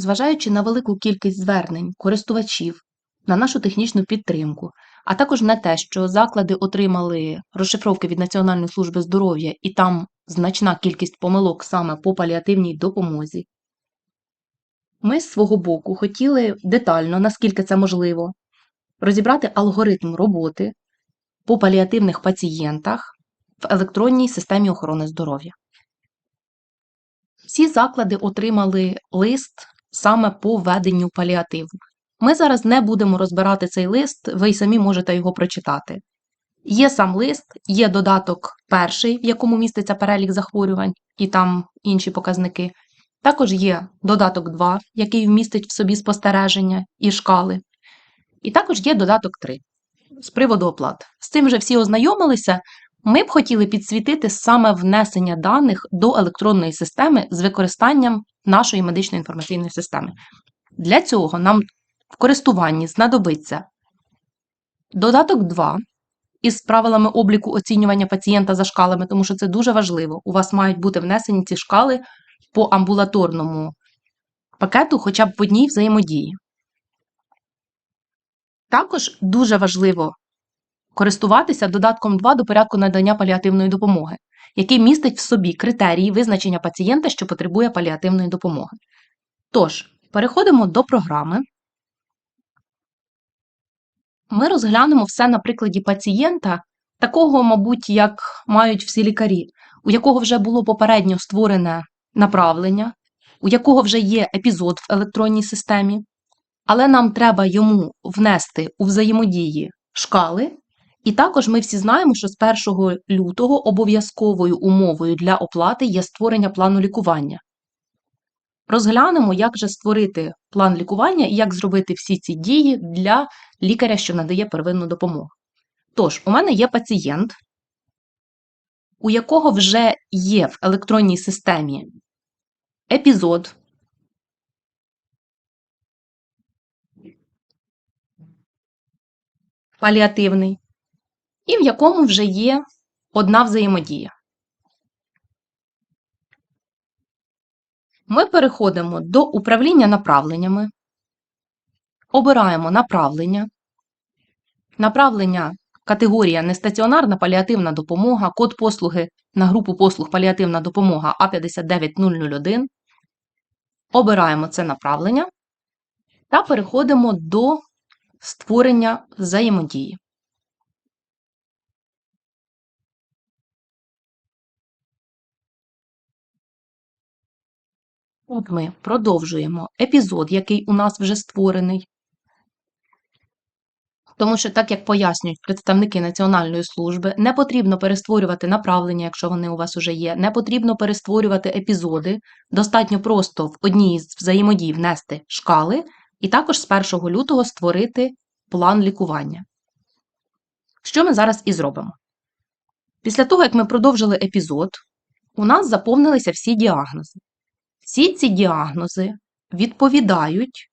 Зважаючи на велику кількість звернень користувачів, на нашу технічну підтримку, а також на те, що заклади отримали розшифровки від Національної служби здоров'я і там значна кількість помилок саме по паліативній допомозі, ми з свого боку хотіли детально, наскільки це можливо, розібрати алгоритм роботи по паліативних пацієнтах в електронній системі охорони здоров'я. Всі заклади отримали лист саме по введенню паліативу. Ми зараз не будемо розбирати цей лист, ви й самі можете його прочитати. Є сам лист, є додаток перший, в якому міститься перелік захворювань, і там інші показники. Також є додаток 2, який вмістить в собі спостереження і шкали. І також є додаток 3 з приводу оплат. З цим вже всі ознайомилися. Ми б хотіли підсвітити саме внесення даних до електронної системи з використанням нашої медичної інформаційної системи. Для цього нам в користуванні знадобиться додаток 2 із правилами обліку оцінювання пацієнта за шкалами, тому що це дуже важливо. У вас мають бути внесені ці шкали по амбулаторному пакету хоча б в одній взаємодії. Також дуже важливо користуватися додатком 2 до порядку надання паліативної допомоги, який містить в собі критерії визначення пацієнта, що потребує паліативної допомоги. Тож, переходимо до програми. Ми розглянемо все на прикладі пацієнта, такого, мабуть, як мають всі лікарі, у якого вже було попередньо створене направлення, у якого вже є епізод в електронній системі, але нам треба йому внести у взаємодії шкали. І також ми всі знаємо, що з 1 лютого обов'язковою умовою для оплати є створення плану лікування. Розглянемо, як же створити план лікування і як зробити всі ці дії для лікаря, що надає первинну допомогу. Тож, у мене є пацієнт, у якого вже є в електронній системі епізод, паліативний, і в якому вже є одна взаємодія. Ми переходимо до управління направленнями, обираємо направлення, направлення категорія нестаціонарна паліативна допомога, код послуги на групу послуг паліативна допомога А59001. Обираємо це направлення та переходимо до створення взаємодії. От ми продовжуємо епізод, який у нас вже створений. Тому що, так як пояснюють представники Національної служби, не потрібно перестворювати направлення, якщо вони у вас вже є, не потрібно перестворювати епізоди. Достатньо просто в одній з взаємодій внести шкали, і також з 1 лютого створити план лікування. Що ми зараз і зробимо? Після того, як ми продовжили епізод, у нас заповнилися всі діагнози. Всі ці діагнози відповідають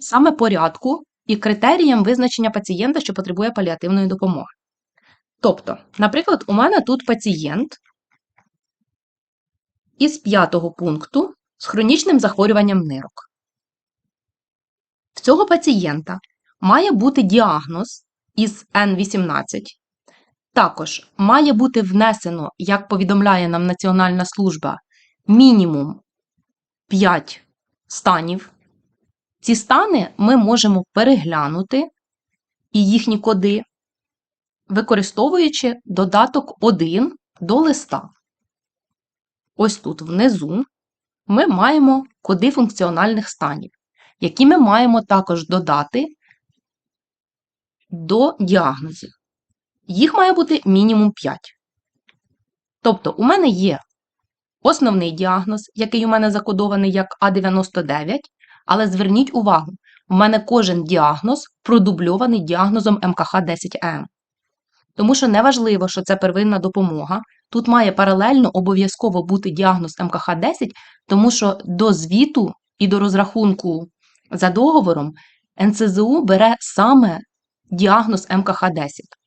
саме порядку і критеріям визначення пацієнта, що потребує паліативної допомоги. Тобто, наприклад, у мене тут пацієнт із п'ятого пункту з хронічним захворюванням нирок. В цього пацієнта має бути діагноз із N18. Також має бути внесено, як повідомляє нам Національна служба, мінімум 5 станів. Ці стани ми можемо переглянути і їхні коди, використовуючи додаток 1 до листа. Ось тут внизу ми маємо коди функціональних станів, які ми маємо також додати до діагнозів. Їх має бути мінімум 5. Тобто, у мене є основний діагноз, який у мене закодований як А99, але зверніть увагу, у мене кожен діагноз продубльований діагнозом МКХ-10М. Тому що неважливо, що це первинна допомога. Тут має паралельно обов'язково бути діагноз МКХ-10, тому що до звіту і до розрахунку за договором НСЗУ бере саме діагноз МКХ-10.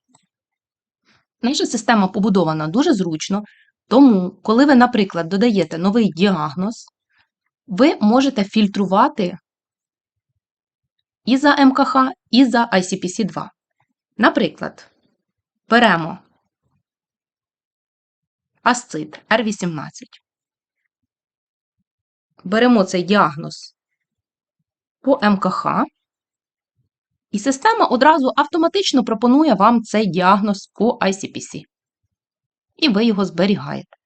Наша система побудована дуже зручно. Тому, коли ви, наприклад, додаєте новий діагноз, ви можете фільтрувати і за МКХ, і за ICPC-2. Наприклад, беремо асцит R18. Беремо цей діагноз по МКХ, і система одразу автоматично пропонує вам цей діагноз по ICPC. І ви його зберігаєте.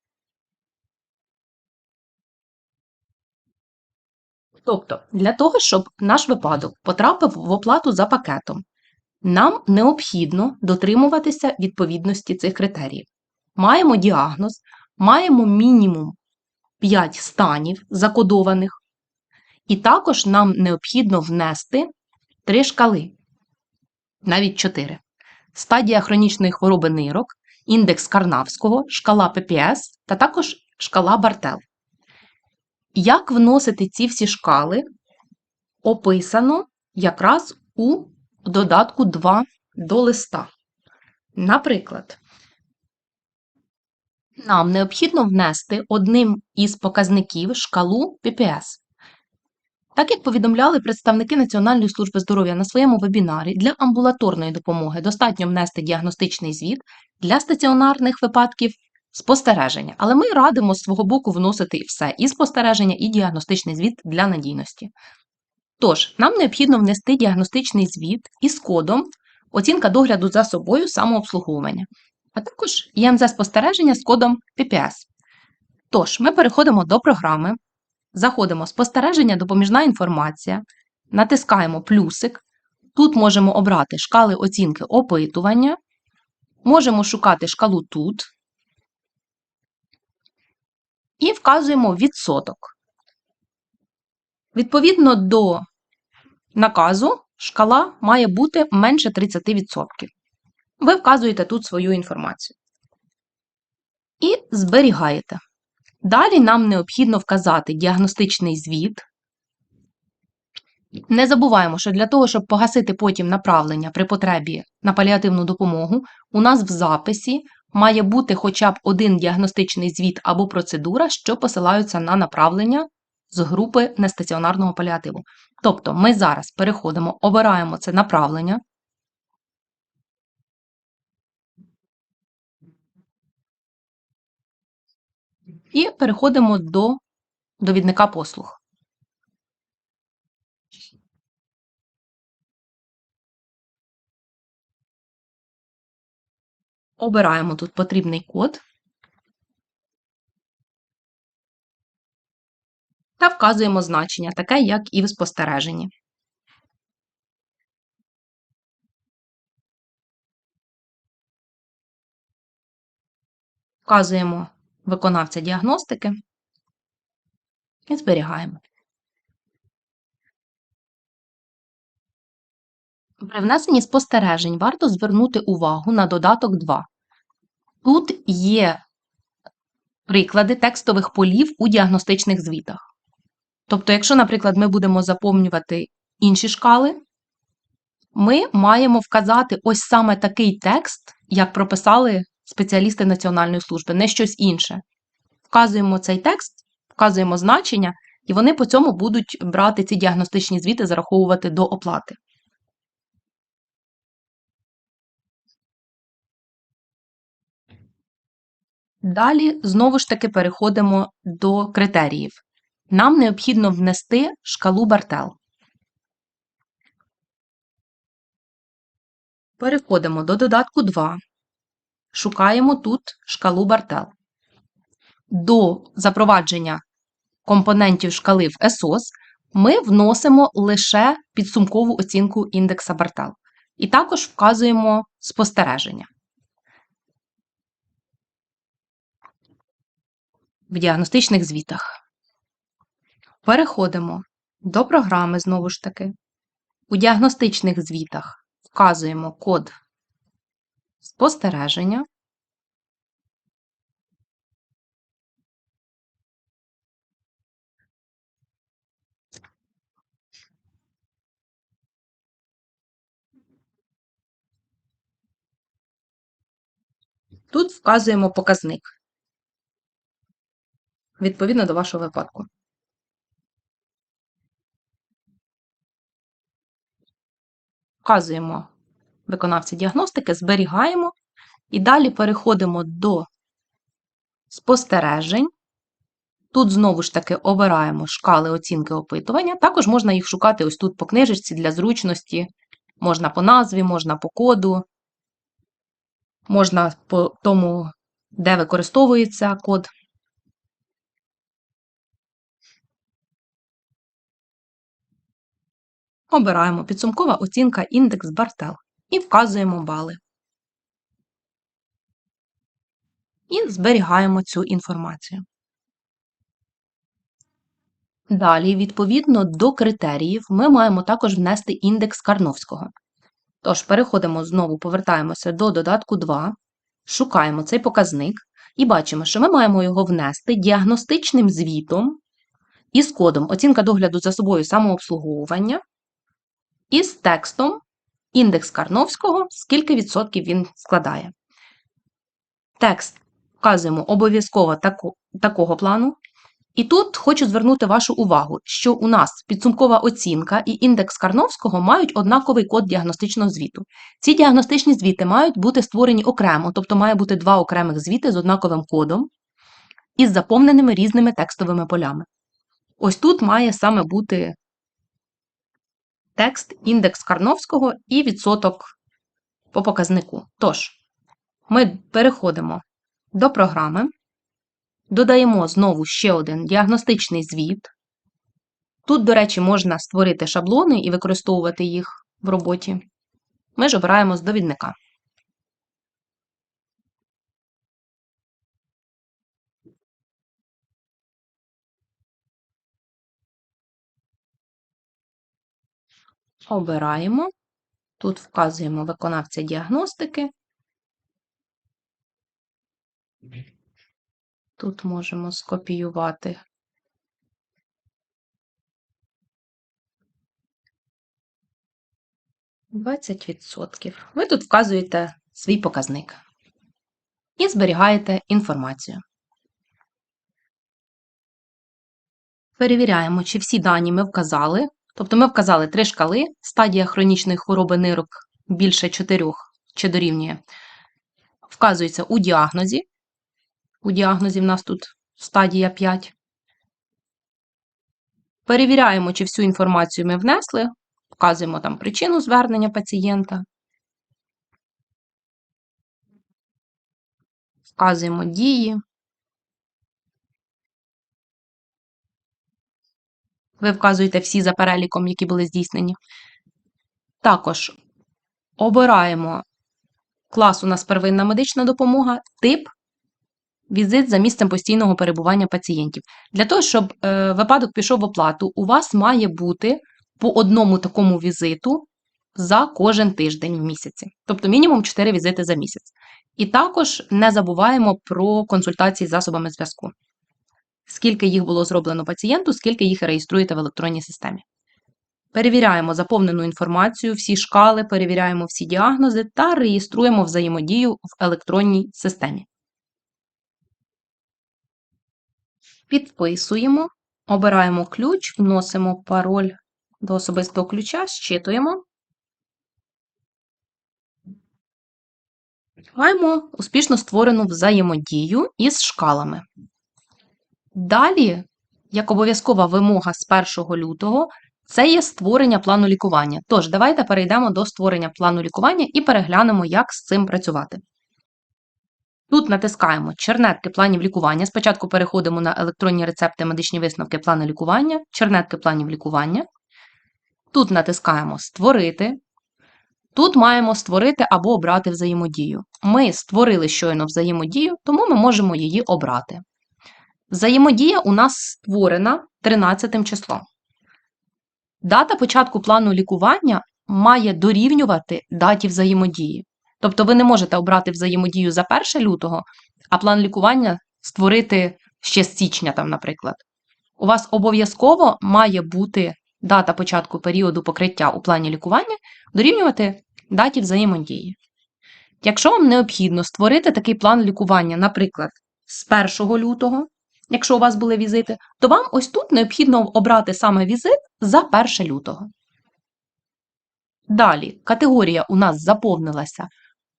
Тобто, для того, щоб наш випадок потрапив в оплату за пакетом, нам необхідно дотримуватися відповідності цих критеріїв. Маємо діагноз, маємо мінімум 5 станів закодованих, і також нам необхідно внести 3 шкали, навіть 4. Стадія хронічної хвороби нирок, індекс Карнавського, шкала ППС та також шкала Бартел. Як вносити ці всі шкали, описано якраз у додатку 2 до листа. Наприклад, нам необхідно внести одним із показників шкалу PPS. Так як повідомляли представники Національної служби здоров'я на своєму вебінарі, для амбулаторної допомоги достатньо внести діагностичний звіт, для стаціонарних випадків спостереження. Але ми радимо з свого боку вносити все і спостереження, і діагностичний звіт для надійності. Тож, нам необхідно внести діагностичний звіт із кодом оцінка догляду за собою самообслуговування, а також ЄМЗ спостереження з кодом PPS. Тож, ми переходимо до програми, заходимо спостереження, допоміжна інформація, натискаємо плюсик. Тут можемо обрати шкали оцінки опитування, можемо шукати шкалу тут і вказуємо відсоток. Відповідно до наказу, шкала має бути менше 30%. Ви вказуєте тут свою інформацію. І зберігаєте. Далі нам необхідно вказати діагностичний звіт. Не забуваємо, що для того, щоб погасити потім направлення при потребі на паліативну допомогу, у нас в записі має бути хоча б один діагностичний звіт або процедура, що посилаються на направлення з групи нестаціонарного паліативу. Тобто ми зараз переходимо, обираємо це направлення. І переходимо до довідника послуг. Обираємо тут потрібний код та вказуємо значення, таке, як і в спостереженні. Вказуємо виконавця діагностики і зберігаємо. При внесенні спостережень варто звернути увагу на додаток 2. Тут є приклади текстових полів у діагностичних звітах. Тобто, якщо, наприклад, ми будемо заповнювати інші шкали, ми маємо вказати ось саме такий текст, як прописали спеціалісти Національної служби, не щось інше. Вказуємо цей текст, вказуємо значення, і вони по цьому будуть брати ці діагностичні звіти, зараховувати до оплати. Далі знову ж таки переходимо до критеріїв. Нам необхідно внести шкалу Бартел. Переходимо до додатку 2. Шукаємо тут шкалу Бартел. До запровадження компонентів шкали в ЕСОС ми вносимо лише підсумкову оцінку індекса Бартел. І також вказуємо спостереження. В діагностичних звітах. Переходимо до програми знову ж таки. У діагностичних звітах вказуємо код спостереження. Тут вказуємо показник відповідно до вашого випадку. Вказуємо виконавця діагностики, зберігаємо і далі переходимо до спостережень. Тут знову ж таки обираємо шкали оцінки опитування. Також можна їх шукати ось тут по книжечці для зручності. Можна по назві, можна по коду, можна по тому, де використовується код. Обираємо підсумкова оцінка індекс Бартел і вказуємо бали. І зберігаємо цю інформацію. Далі, відповідно до критеріїв, ми маємо також внести індекс Карновського. Тож, переходимо знову, повертаємося до додатку 2, шукаємо цей показник і бачимо, що ми маємо його внести діагностичним звітом із кодом оцінка догляду за собою самообслуговування і з текстом індекс Карновського, скільки відсотків він складає. Текст вказуємо обов'язково таку, такого плану. І тут хочу звернути вашу увагу, що у нас підсумкова оцінка і індекс Карновського мають однаковий код діагностичного звіту. Ці діагностичні звіти мають бути створені окремо, тобто має бути два окремих звіти з однаковим кодом із заповненими різними текстовими полями. Ось тут має саме бути текст, індекс Карновського і відсоток по показнику. Тож, ми переходимо до програми. Додаємо знову ще один діагностичний звіт. Тут, до речі, можна створити шаблони і використовувати їх в роботі. Ми ж обираємо з довідника. Обираємо. Тут вказуємо виконавця діагностики. Тут можемо скопіювати. Двадцять відсотків. Ви тут вказуєте свій показник і зберігаєте інформацію. Перевіряємо, чи всі дані ми вказали. Тобто ми вказали три шкали, стадія хронічної хвороби нирок більше 4 чи дорівнює. Вказується у діагнозі. У діагнозі в нас тут стадія 5. Перевіряємо, чи всю інформацію ми внесли. Вказуємо там причину звернення пацієнта. Вказуємо дії. Ви вказуєте всі за переліком, які були здійснені. Також обираємо клас у нас первинна медична допомога, тип візит за місцем постійного перебування пацієнтів. Для того, щоб е, випадок пішов в оплату, у вас має бути по одному такому візиту за кожен тиждень в місяці. Тобто мінімум 4 візити за місяць. І також не забуваємо про консультації з засобами зв'язку. Скільки їх було зроблено пацієнту, скільки їх реєструєте в електронній системі. Перевіряємо заповнену інформацію, всі шкали, перевіряємо всі діагнози та реєструємо взаємодію в електронній системі. Підписуємо, обираємо ключ, вносимо пароль до особистого ключа, щитуємо. Маємо успішно створену взаємодію із шкалами. Далі, як обов'язкова вимога з 1 лютого, це є створення плану лікування. Тож, давайте перейдемо до створення плану лікування і переглянемо, як з цим працювати. Тут натискаємо чернетки планів лікування. Спочатку переходимо на електронні рецепти, медичні висновки плану лікування, чернетки планів лікування. Тут натискаємо Створити. Тут маємо створити або обрати взаємодію. Ми створили щойно взаємодію, тому ми можемо її обрати. Взаємодія у нас створена 13 числом. Дата початку плану лікування має дорівнювати даті взаємодії. Тобто ви не можете обрати взаємодію за 1 лютого, а план лікування створити ще з січня, там, наприклад. У вас обов'язково має бути дата початку періоду покриття у плані лікування дорівнювати даті взаємодії. Якщо вам необхідно створити такий план лікування, наприклад, з 1 лютого, якщо у вас були візити, то вам ось тут необхідно обрати саме візит за 1 лютого. Далі категорія у нас заповнилася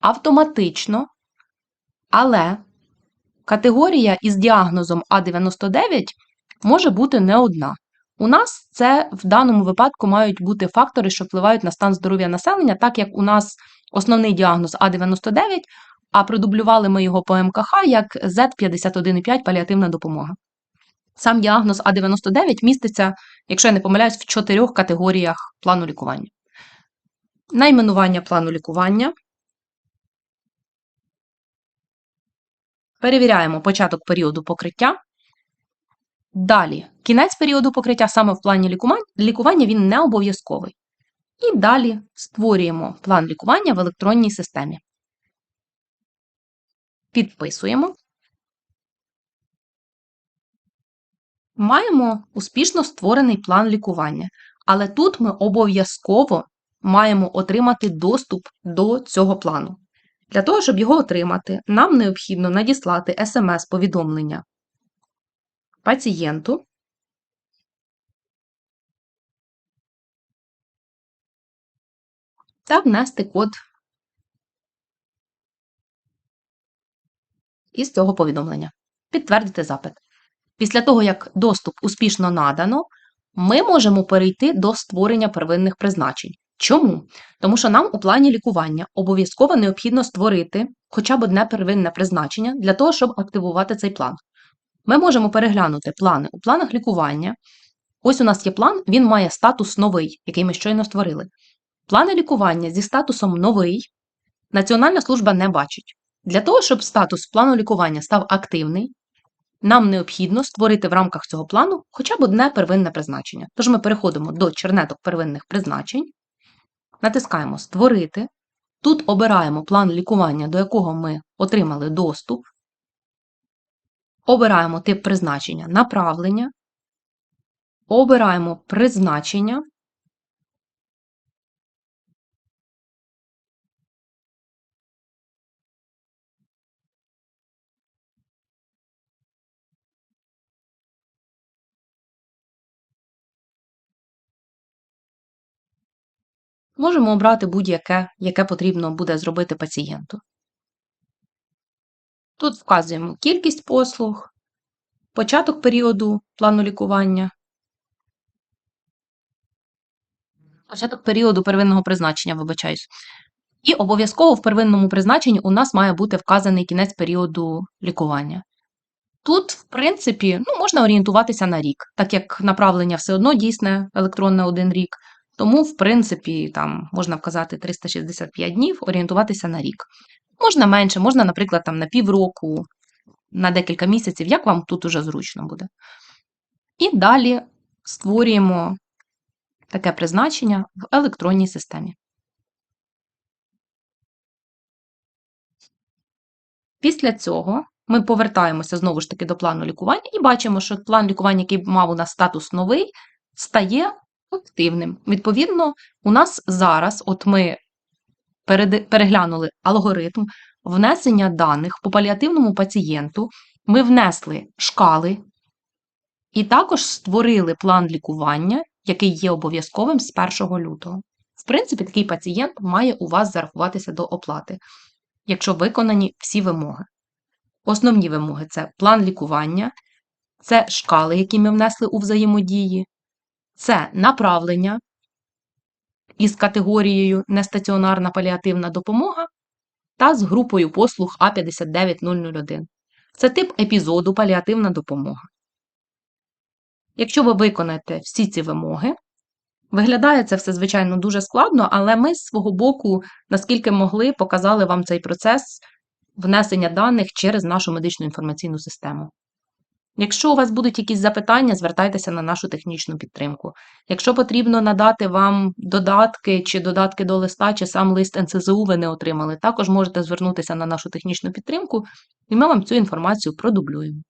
автоматично, але категорія із діагнозом А99 може бути не одна. У нас це в даному випадку мають бути фактори, що впливають на стан здоров'я населення, так як у нас основний діагноз А99, а продублювали ми його по МКХ як Z51,5 паліативна допомога. Сам діагноз А99 міститься, якщо я не помиляюсь, в чотирьох категоріях плану лікування. Найменування плану лікування. Перевіряємо початок періоду покриття. Далі, кінець періоду покриття саме в плані лікування, він не обов'язковий. І далі створюємо план лікування в електронній системі. Підписуємо. Маємо успішно створений план лікування, але тут ми обов'язково маємо отримати доступ до цього плану. Для того, щоб його отримати, нам необхідно надіслати смс-повідомлення пацієнту. Та внести код із цього повідомлення. Підтвердити запит. Після того, як доступ успішно надано, ми можемо перейти до створення первинних призначень. Чому? Тому що нам у плані лікування обов'язково необхідно створити хоча б одне первинне призначення для того, щоб активувати цей план. Ми можемо переглянути плани у планах лікування. Ось у нас є план, він має статус новий, який ми щойно створили. Плани лікування зі статусом новий Національна служба не бачить. Для того, щоб статус плану лікування став активний, нам необхідно створити в рамках цього плану хоча б одне первинне призначення. Тож ми переходимо до чернеток первинних призначень, натискаємо Створити. Тут обираємо план лікування, до якого ми отримали доступ. Обираємо тип призначення направлення, обираємо призначення. Можемо обрати будь-яке, яке потрібно буде зробити пацієнту. Тут вказуємо кількість послуг, початок періоду плану лікування, початок періоду первинного призначення, вибачаюсь. І обов'язково в первинному призначенні у нас має бути вказаний кінець періоду лікування. Тут, в принципі, ну, можна орієнтуватися на рік, так як направлення все одно дійсне електронне один рік. Тому, в принципі, там можна вказати 365 днів, орієнтуватися на рік. Можна менше, можна, наприклад, там на півроку, на декілька місяців, як вам тут уже зручно буде. І далі створюємо таке призначення в електронній системі. Після цього ми повертаємося знову ж таки до плану лікування і бачимо, що план лікування, який мав у нас статус новий, стає активним. Відповідно, у нас зараз, от ми переглянули алгоритм внесення даних по паліативному пацієнту, ми внесли шкали і також створили план лікування, який є обов'язковим з 1 лютого. В принципі, такий пацієнт має у вас зарахуватися до оплати, якщо виконані всі вимоги. Основні вимоги це план лікування, це шкали, які ми внесли у взаємодії, це направлення із категорією нестаціонарна паліативна допомога та з групою послуг А59001. Це тип епізоду паліативна допомога. Якщо ви виконаєте всі ці вимоги, виглядає це все, звичайно, дуже складно, але ми з свого боку, наскільки могли, показали вам цей процес внесення даних через нашу медичну інформаційну систему. Якщо у вас будуть якісь запитання, звертайтеся на нашу технічну підтримку. Якщо потрібно надати вам додатки чи додатки до листа, чи сам лист НСЗУ ви не отримали, також можете звернутися на нашу технічну підтримку, і ми вам цю інформацію продублюємо.